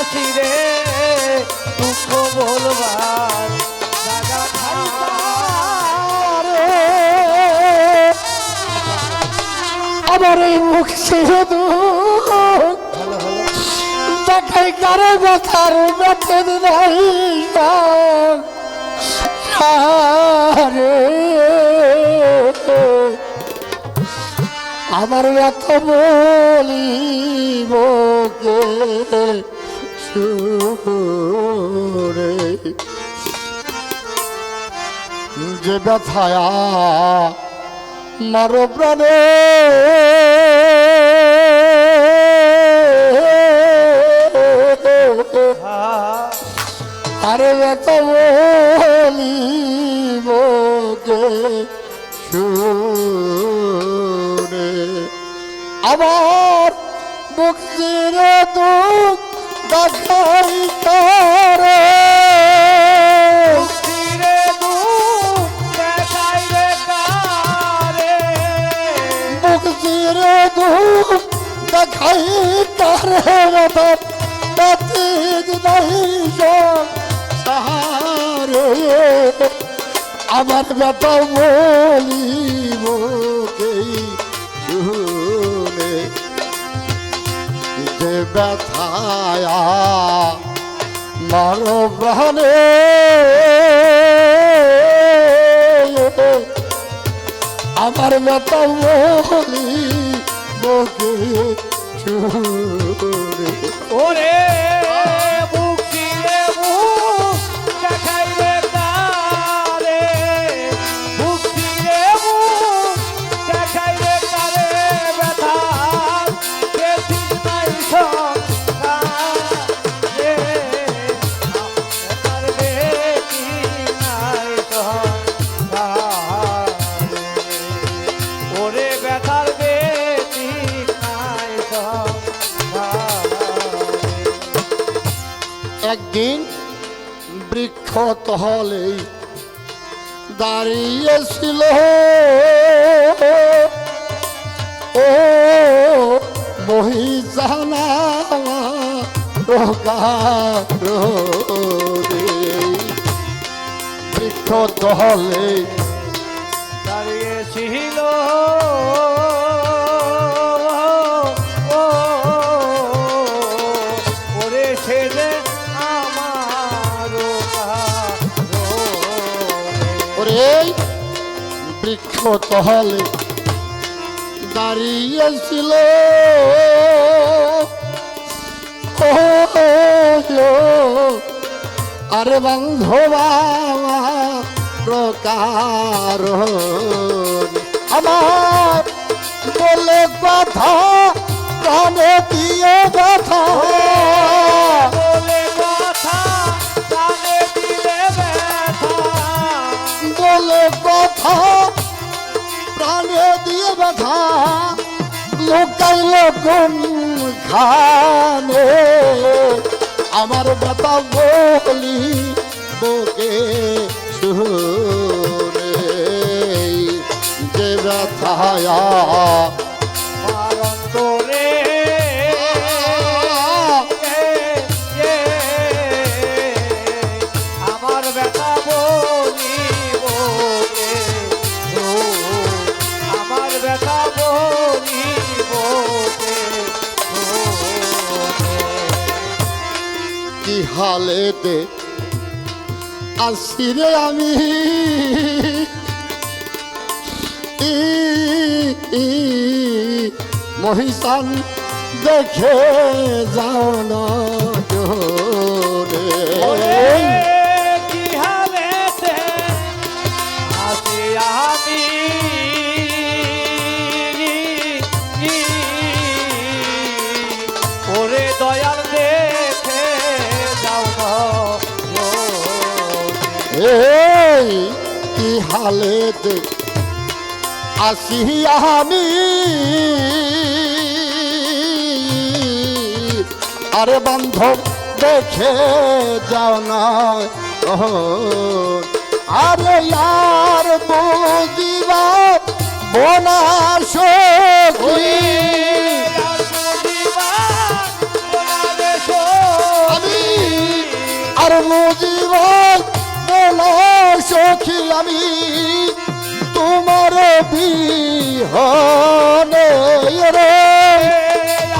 আসি রে, দুঃখ বলবার আমার এই মুখ শুধু দেখাই কারে ব্যথার বেতন নাই আমার এত বলিব কে? সুরে। যে ব্যথায়া মারো প্রাণে। আরে এত বলিব আমার মুক্তির দুঃখ দেখাই রে কারে। মুক্তির দুঃখ দেখাই করে রতন পতিত নাই সাহারে। আমার বেটা বলিব কেই যে ব্যথায় প্রাণে আমার মতো বকে ছুড়ে। ওরে বুক বৃক্ষ তহলেই দাঁড়িয়েছিল ও মহিজানা বৃক্ষ তহলেই দাঁড়িয়েছিল বৃক্ষ তহলে দাঁড়িয়েছিল আরে বান্ধবা প্রকার আমার বলে কথা প্রাণে দিয়ে কথা কানে কথা ব্যথা লোকাইল কোন খানো? আমার কথা বলি বোকে সুরে যে ব্যথায়া কি আসি রে আমি। মহিষান দেখে যাও দেখতে আসি আমি আরে বান্ধব দেখে যাও না। আরে আর বুঝিবা বোনাশ আর মুজিব বোনাশ আমি। বিহনে রে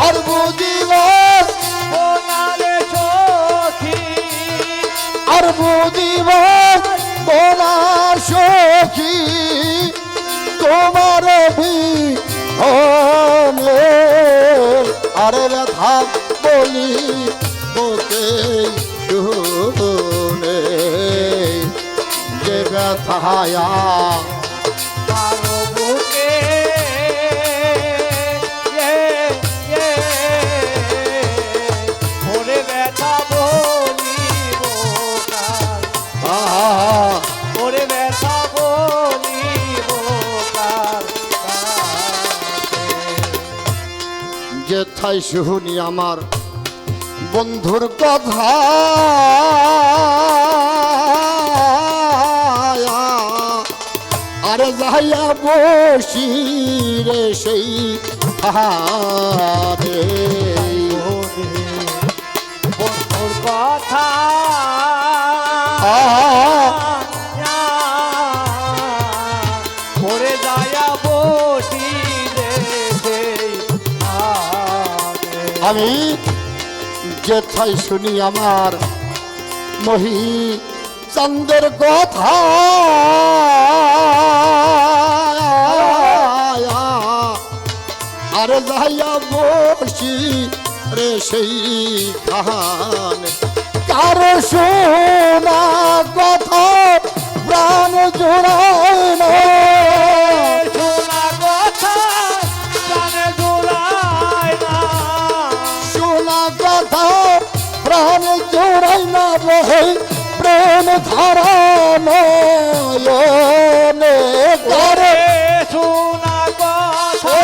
আর বুঝিব আর বুঝিব তোমার সখী তোমার বিহনে। আরে ব্যথা বলি যে থাই শুনি আমার বন্ধুর কথা। আরে যাইয়া বসি রে সেই বন্ধুর কথা। আমি যে থাই শুনি আমার মহি চন্দ্রের কথা। আর যাইয়া বসি রে সেই খান। কারও শোনা কথা প্রাণ জোড়ায় ধারা নয়নে করে শোনা কথা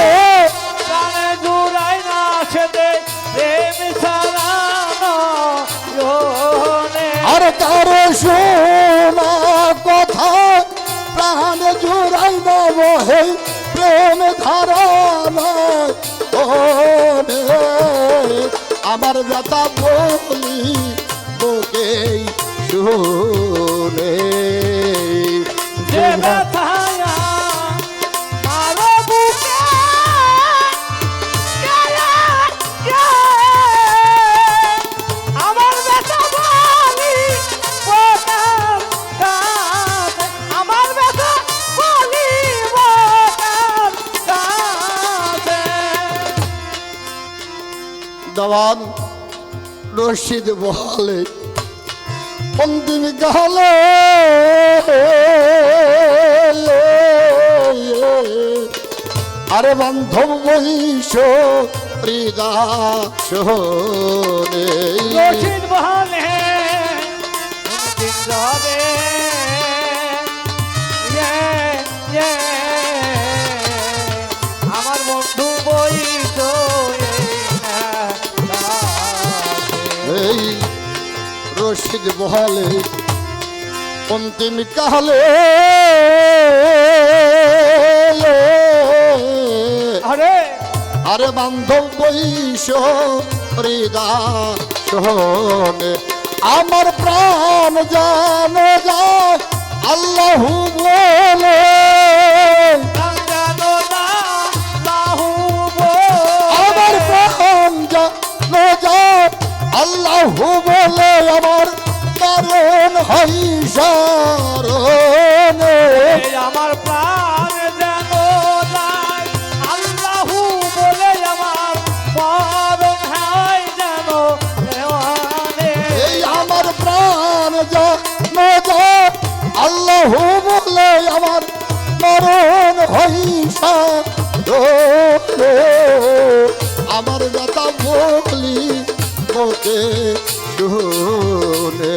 কানে জোড়ায় না সেদে প্রেম সারানো আর কারও শোনা কথা প্রাণ জোড়াই না রহে প্রেম ধারা আমার ব্যথা বলি তোকে শুনে। দেওয়ান রশিদ বলে অন্তিম গালে আরে বান্ধব বহিষ হৃদা শোনে রশিদ বলে। রশিদ বলে অন্তিম কালে আরে! আরে বান্ধব বৈশ হৃদা শোনে আমার প্রাণ জানো যায় আল্লাহু বলে। আমার প্রাণ জানো যায় আল্লাহু বলে আমার কারণ আমার প্রাণ যেন যায় আল্লাহু বলে আমার মরণ হয় যেন এই আমার প্রাণ জানো যায় আল্লাহু বলে আমার মরণ হইসা আমার ব্যথা বলি তোকে শুনে।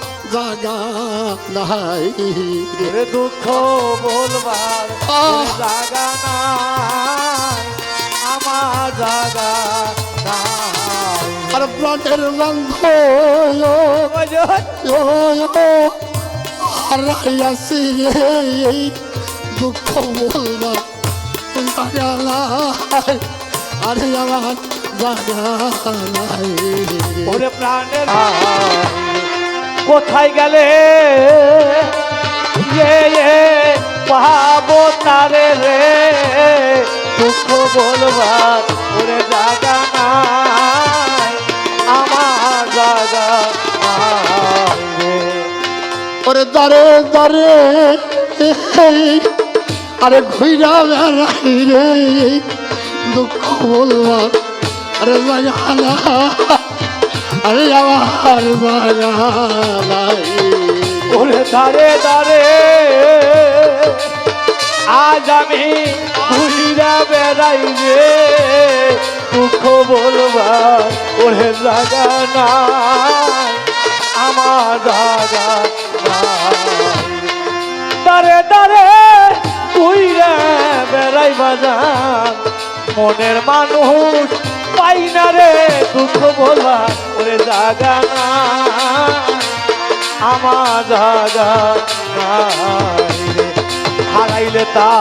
জাগা নাই রে দুঃখ বলবার! জাগা নাই আমার জাগা নাই। আর প্রাণের বন্ধ ওই যে, হারাইয়াছি রে এই দুঃখ বলবা জাগা নাই আরে আমার জাগা নাই। ওরে প্রাণের কোথায় গেলে? পাবো তারে রে। দুঃখ বলবার ওরে জাগা আমার জাগা ওরে দারে দারে আরে ঘুইরা বেড়াই রে। দুঃখ বলবার আরে জাগানা আরে আমার জাগানাই ওরে দারে দারে আজ আমি ঘুরিরা বেড়াই রে। দুঃখ বলবার ওরে জাগা নাই। আমার নাই। দারে দারে ঘুরিরা বেড়াই বাজার। মনের মানুষ পাই না রে দুঃখ বলবার ওরে জাগা নাই আমার জাগা হারাইলে তা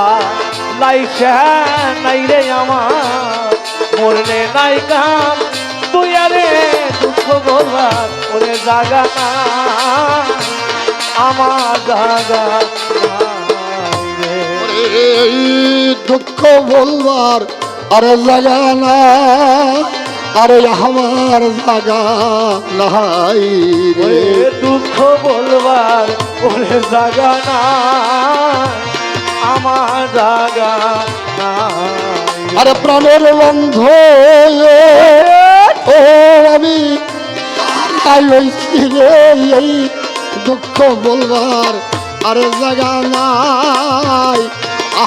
লাইসা নাই রে আমার। মরলে নাই কাম তুই আরে দুঃখ বলবার ওরে জাগা আমার জাগা দুঃখ বলবার আরে জাগানা আরে আমার জাগা নাই রে। দুঃখ বলবার ওরে জাগা নাই আমার জাগা আরে প্রাণের বন্ধ ও আমি এই দুঃখ বলবার আরে জাগা নাই।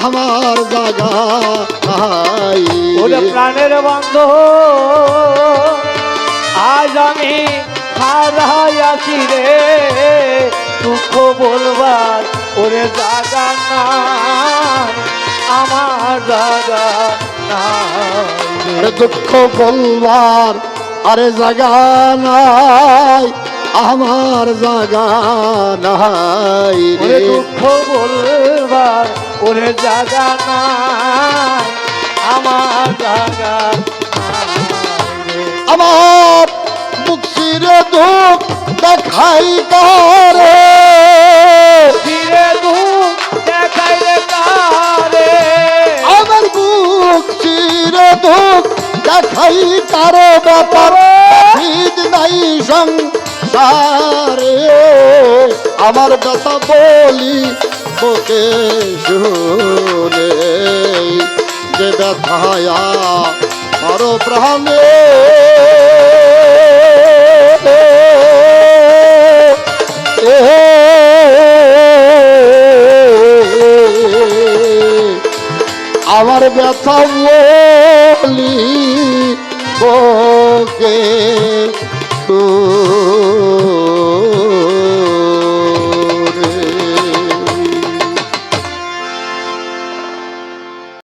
আমার জাগা নাই। ওরে প্রাণের বন্ধ আজ আমি হারাইয়াছি রে। দুঃখ বলবার ওরে জাগা নাই আমার জাগা। আরে দুঃখ বলবার আরে জাগা নাই আমার জাগা নাই রে। দুঃখ বলবার ওরে জাগা নাই, আমার জাগা। আমার মুখ চিরে দুঃখ দেখাই কারে ফিরে দুঃখ দেখাই কারে আমার বুক চিরে দুঃখ দেখাই কারে ব্যাপার। ঈদ নাই সংসারে, আমার কথা বলি। বুকে শুনে যে ব্যথায়া আরও প্রাণে। আমার ব্যথা বলি বকে।